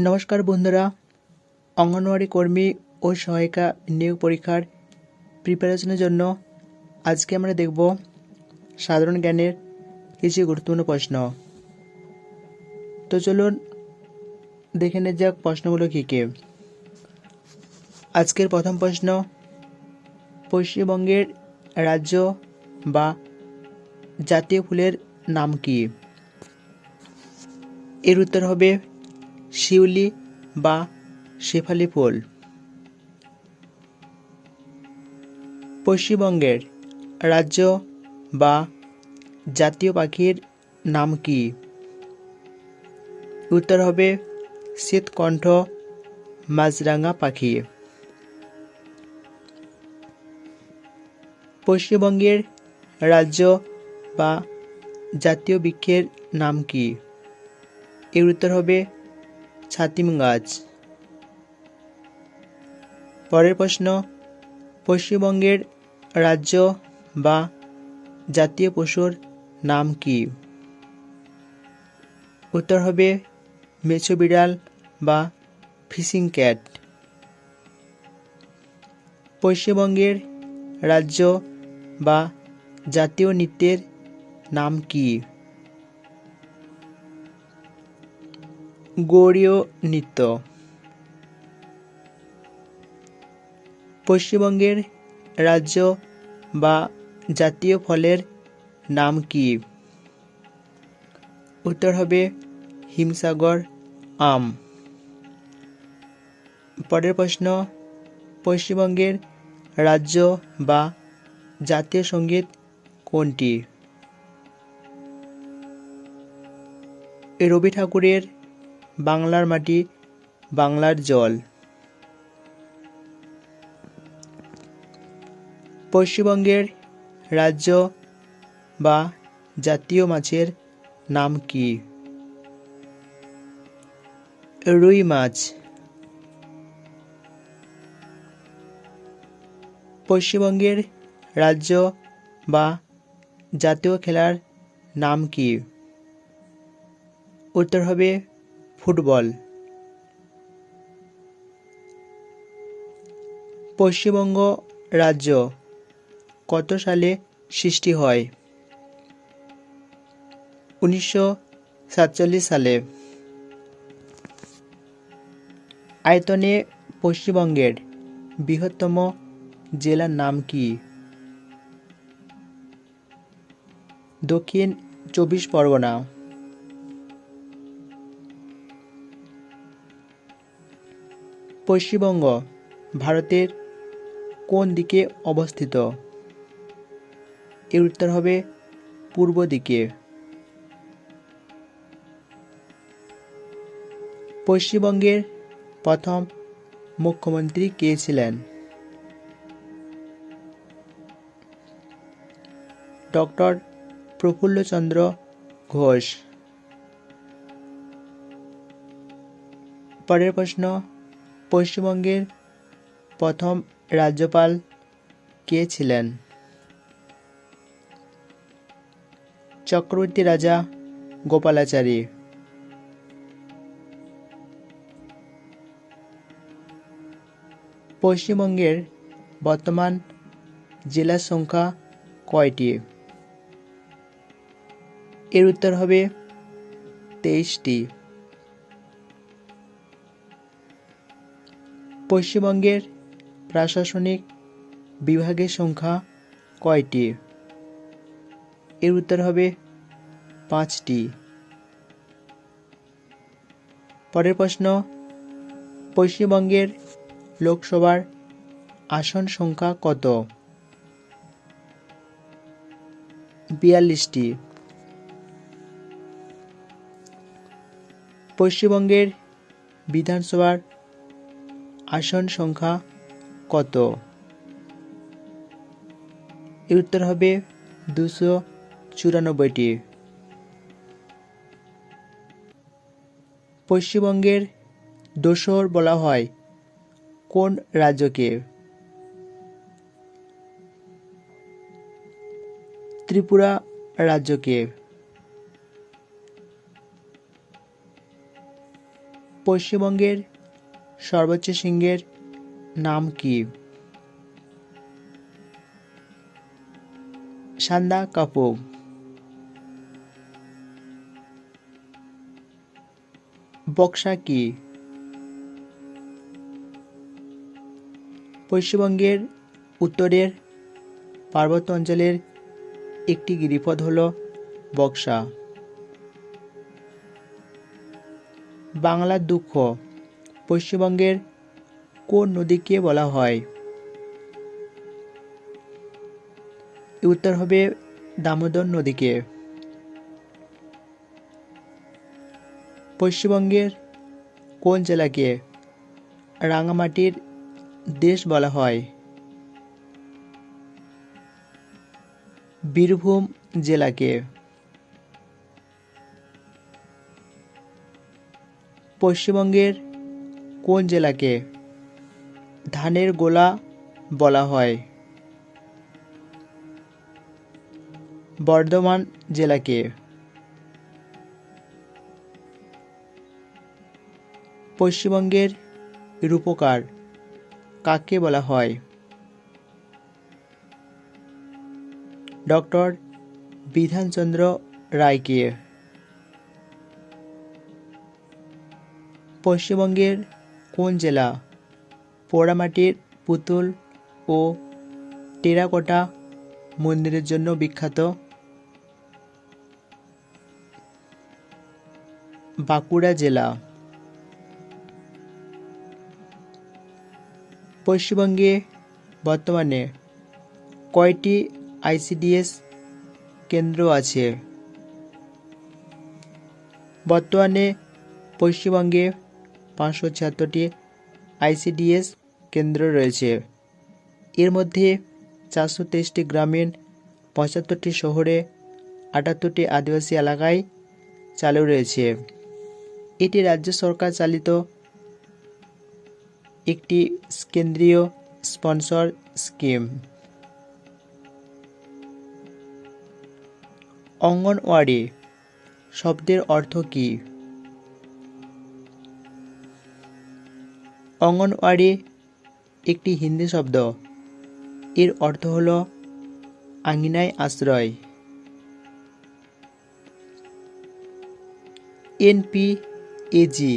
নমস্কার বন্ধুরা। অঙ্গনওয়াড়ি কর্মী ও সহায়িকা নিয়োগ পরীক্ষার প্রিপারেশনের জন্য আজকে আমরা দেখব সাধারণ জ্ঞানের কিছু গুরুত্বপূর্ণ প্রশ্ন। তো চলুন দেখে নে যাক প্রশ্নগুলো কী কী। আজকের প্রথম প্রশ্ন, পশ্চিমবঙ্গের রাজ্য বা জাতীয় ফুলের নাম কি? এর উত্তর হবে শিউলি বা শেফালি ফুল। পশ্চিমবঙ্গের রাজ্য বা জাতীয় পাখির নাম কি? উত্তর হবে শীতকণ্ঠ মাছরাঙা পাখি। পশ্চিমবঙ্গের রাজ্য বা জাতীয় বৃক্ষের নাম কি? এর উত্তর হবে ছাতিম গাছ। পরের প্রশ্ন, পশ্চিমবঙ্গের রাজ্য বা জাতীয় পশুর নাম কি? উত্তর হবে, মেছো বিড়াল বা ফিশিং ক্যাট। পশ্চিমবঙ্গের রাজ্য বা জাতীয় নৃত্যের নাম কি? গৌড়ীয় নৃত্য। পশ্চিমবঙ্গের রাজ্য বা জাতীয় ফলের নাম কি? উত্তর হবে হিমসাগর আম। পরের প্রশ্ন, পশ্চিমবঙ্গের রাজ্য বা জাতীয় সংগীত কোনটি? রবি ঠাকুরের বাংলার মাটি, বাংলার জল। পশ্চিমবঙ্গের রাজ্য বা জাতীয় মাছের নাম কি? রুই মাছ। পশ্চিমবঙ্গের রাজ্য বা জাতীয় খেলার নাম কি? উত্তর হবে ফুটবল। পশ্চিমবঙ্গ রাজ্য কত সালে সৃষ্টি হয়? উনিশশো সাতচল্লিশ সালে। আয়তনে পশ্চিমবঙ্গের বৃহত্তম জেলার নাম কি? দক্ষিণ চব্বিশ পরগনা। পশ্চিমবঙ্গ ভারতের কোন দিকে অবস্থিত? এর উত্তর হবে পূর্ব দিকে। পশ্চিমবঙ্গের প্রথম মুখ্যমন্ত্রী কে ছিলেন? ডক্টর প্রফুল্লচন্দ্র ঘোষ। পরের প্রশ্ন পশ্চিমবঙ্গের প্রথম রাজ্যপাল কে ছিলেন? চক্রবর্তী রাজা গোপালাচারী। পশ্চিমবঙ্গের বর্তমান জেলার সংখ্যা কয়টি? এর উত্তর হবে তেইশটি। পশ্চিমবঙ্গের প্রশাসনিক বিভাগের সংখ্যা কয়টি? এর উত্তর হবে পাঁচটি। পরের প্রশ্ন, পশ্চিমবঙ্গের লোকসভার আসন সংখ্যা কত? বিয়াল্লিশটি। পশ্চিমবঙ্গের বিধানসভার আসন সংখ্যা কত? এর উত্তর হবে দুশো চুরানব্বইটি। পশ্চিমবঙ্গের দোসর বলা হয় কোন রাজ্যকে? ত্রিপুরা রাজ্যকে। পশ্চিমবঙ্গের সর্বোচ্চ সিংহের নাম কি? সান্দা কাপুর বক্সা কি? পশ্চিমবঙ্গের উত্তরের পার্বত্য অঞ্চলের একটি গিরিপথ হল বক্সা। বাংলার দুঃখ। পশ্চিমবঙ্গের কোন নদীকে বলা হয়? উত্তর হবে দামোদর নদীকে। পশ্চিমবঙ্গের কোন জেলাকে রাঙামাটির দেশ বলা হয়? বীরভূম জেলাকে। পশ্চিমবঙ্গের কোন জেলাকে ধানের গোলা বলা হয়? বর্ধমান জেলাকে। পশ্চিমবঙ্গের রূপকার কাকে বলা হয়? ডক্টর বিধানচন্দ্র রায়কে। পশ্চিমবঙ্গের কোন জেলা? পোড়ামাটির পুতুল ও টেরাকোটা মন্দিরের জন্য বিখ্যাত। বাঁকুড়া জেলা। পশ্চিমবঙ্গে বর্তমানে কয়টি আইসিডিএস কেন্দ্র আছে? বর্তমানে পশ্চিমবঙ্গে পাঁচশো ছিয়াত্তরটি আইসিডিএস কেন্দ্র রয়েছে। এর মধ্যে চারশো তেইশটি গ্রামীণ, পঁচাত্তরটি শহরে, আটাত্তরটি আদিবাসী এলাকায় চালু রয়েছে। এটি রাজ্য সরকার চালিত একটি কেন্দ্রীয় স্পন্সর স্কিম। অঙ্গনওয়াড়ি শব্দের অর্থ কী? অঙ্গনওয়াড়ি একটি হিন্দি শব্দ। এর অর্থ হল আঙিনায় আশ্রয়। এনপিএজি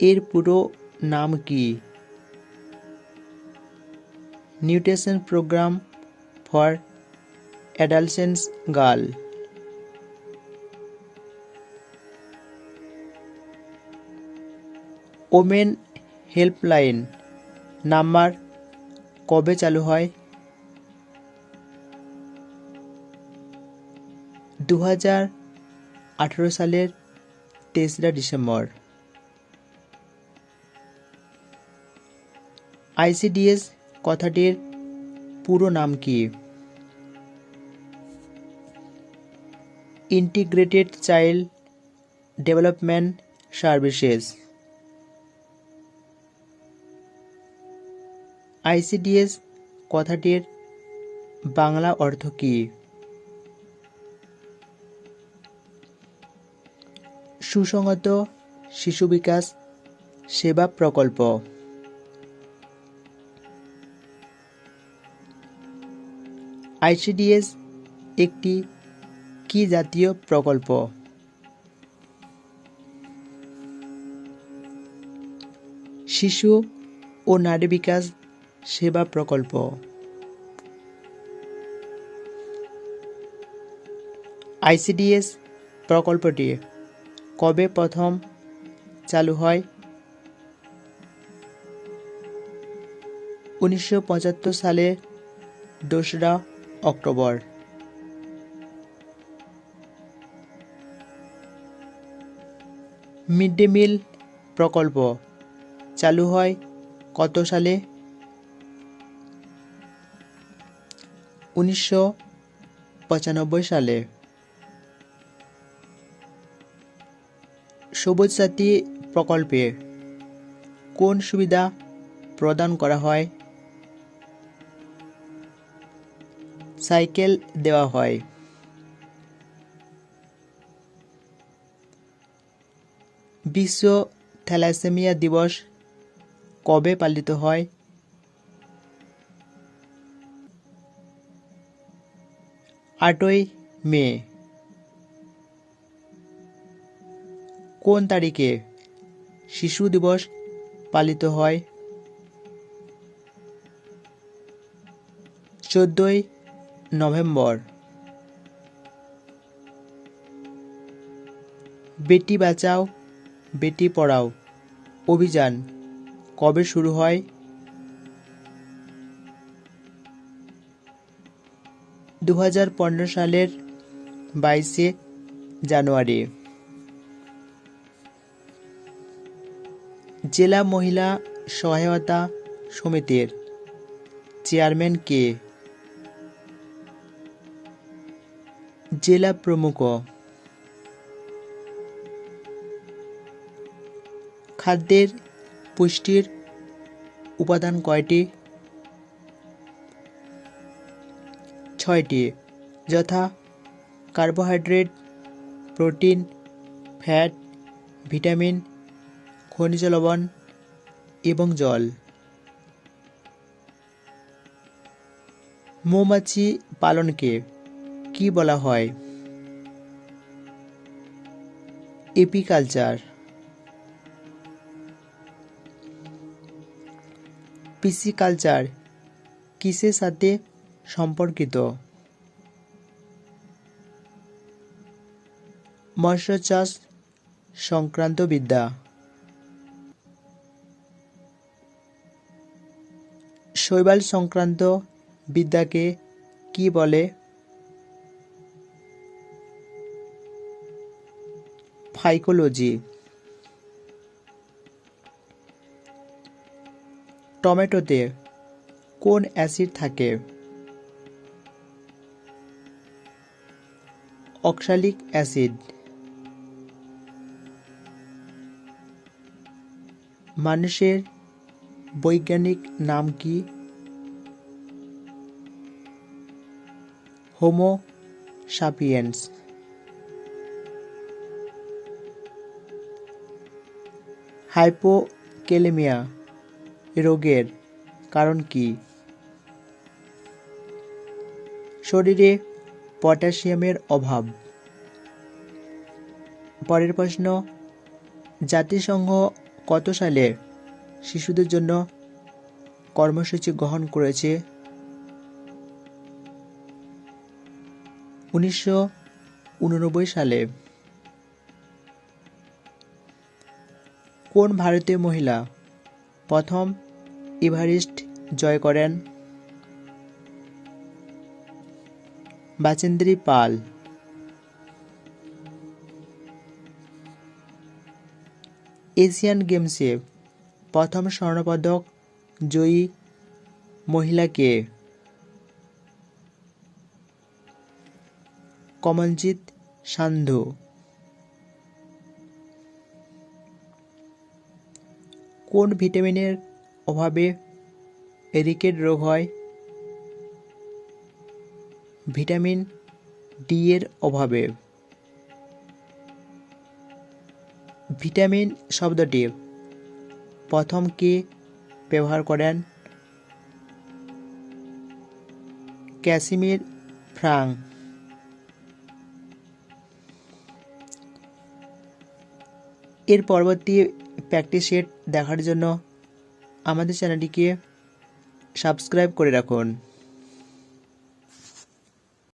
এর পুরো নাম কি? Nutrition programme for adolescence girl. Women helpline number কবে চালু হয়? দু হাজার আঠেরো সালের তেসরা ডিসেম্বর। আইসিডিএস কথাটির পুরো নাম কি? Integrated child development services. ICDS কথাটির বাংলা অর্থ কী? সুসংহত শিশু বিকাশ সেবা প্রকল্প। আইসিডিএস একটি কি জাতীয় প্রকল্প? শিশু ও নারী বিকাশ সেবা প্রকল্প। আইসিডিএস প্রকল্পটি কবে প্রথম চালু হয়? উনিশশো পঁচাত্তর সালে দোসরা অক্টোবর। মিড ডে মিল প্রকল্প চালু হয় কত সালে? উনিশশো পঁচানব্বই সালে। সবুজ সাথী প্রকল্পে কোন সুবিধা প্রদান করা হয়? সাইকেল দেওয়া হয়। বিশ্ব থ্যালাসেমিয়া দিবস কবে পালিত হয়? আটই মে। কোন তারিখে শিশু দিবস পালিত হয়? চোদ্দই নভেম্বর। বেটি বাঁচাও, বেটি পড়াও। অভিযান কবে শুরু হয়? দু হাজার পনেরো সালের বাইশে জানুয়ারি। জেলা মহিলা সহায়তা সমিতির চেয়ারম্যান কে? জেলা প্রমুখ। খাদ্যের পুষ্টির উপাদান কয়টি? ছয়টি যথা কার্বোহাইড্রেট, প্রোটিন, ফ্যাট, ভিটামিন, খনিজ লবণ এবং জল। মৌমাছি পালনকে কি বলা হয়? এপিকালচার। পিসিকালচার কিসের সাথে সম্পর্কিত। মৎস্য চাষ সংক্রান্ত বিদ্যা। শৈবাল সংক্রান্ত বিদ্যাকে কি বলে? ফাইকোলজি। টমেটোতে কোন অ্যাসিড থাকে? Oxalic acid. মানুষের বৈজ্ঞানিক নাম কি? হোমো সাপিয়েন্স হাইপোকেলেমিয়া রোগের কারণ কি? শরীরে পটাশিয়ামের অভাব। পরের প্রশ্ন, জাতিসংঘ কত সালে শিশুদের জন্য কর্মসূচি গ্রহণ করেছে? উনিশশো উননব্বই সালে। কোন ভারতীয় মহিলা প্রথম এভারেস্ট জয় করেন? বাচেন্দ্রী পাল। এশিয়ান গেমসে প্রথম স্বর্ণপদক জয়ী মহিলাকে কমলজিৎ সান্ধু। কোন ভিটামিনের অভাবে রিকেট রোগ হয়? ভিটামিন ডি এর অভাবে। ভিটামিন শব্দটি প্রথম কে ব্যবহার করেন ক্যাসিমির ফ্রাং। এর পরবর্তী প্র্যাকটিস সেট দেখার জন্য আমাদের চ্যানেলটিকে সাবস্ক্রাইব করে রাখুন।